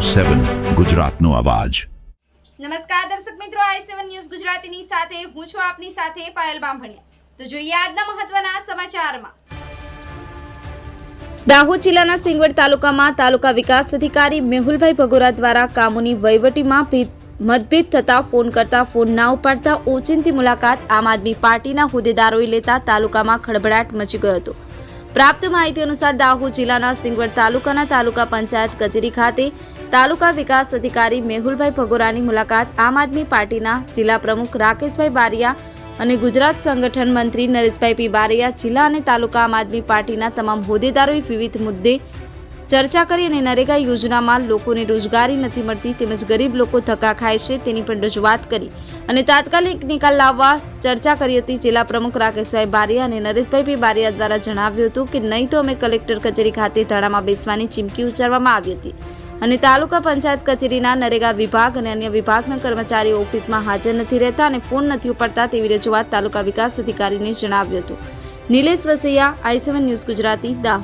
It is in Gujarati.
સેવન ગુજરાતનો અવાજ નમસ્કાર દર્શક મિત્રો આઈ સેવન ન્યૂઝ ગુજરાતીની સાથે હું છું આપની સાથે પાયલ બામભણિયા. તો જોઈએ આજના મહત્વના સમાચારમાં. દાહોદ જિલ્લાના સિંગવડ તાલુકામાં તાલુકા વિકાસ અધિકારી મેહુલભાઈ ભગોરા દ્વારા કામોની વહીવટીમાં ભેદ- મતભેદ થતા ફોન કરતા ફોન ના ઉપાડતા ઓચિંતી મુલાકાત આમ આદમી પાર્ટીના હોદ્દેદારોએ લેતા તાલુકામાં ખળભળાટ મચી ગયો હતો. પ્રાપ્ત માહિતી અનુસાર દાહોદ જિલ્લાના સિંગવડ તાલુકાના તાલુકા પંચાયત કચેરી ખાતે તાલુકા વિકાસ અધિકારી મેહુલભાઈ ભગોરાની મુલાકાત આમ આદમી પાર્ટીના જિલ્લા પ્રમુખ રાકેશભાઈ બારિયા અને ગુજરાત સંગઠન મંત્રી નરેશભાઈ પી બારિયા જિલ્લા અને તાલુકા આમ આદમી પાર્ટીના તમામ હોદ્દેદારોએ વિવિધ મુદ્દે ચર્ચા કરી અને નરેગા યોજનામાં લોકોને રોજગારી નથી મળતી તેમજ ગરીબ લોકો ધક્કા ખાય છે તેની પણ રજૂઆત કરી અને તાત્કાલિક નિકાલ લાવવા ચર્ચા કરી હતી જિલ્લા પ્રમુખ રાકેશભાઈ બારિયા અને નરેશભાઈ પી બારિયા દ્વારા જણાવ્યું હતું કે નહીં તો અમે કલેક્ટર કચેરી ખાતે ધાડામાં બેસવાની ચીમકી ઉચ્ચારવામાં આવી હતી. અને તાલુકા પંચાયત કચેરીના નરેગા વિભાગ અને અન્ય વિભાગના કર્મચારીઓ ઓફિસમાં હાજર નથી રહેતા અને ફોન નથી ઉપડતા તેવી રજૂઆત તાલુકા વિકાસ અધિકારીને જણાવ્યું હતું. Nilesh Vasaiya, I news Gujarati, Dahod.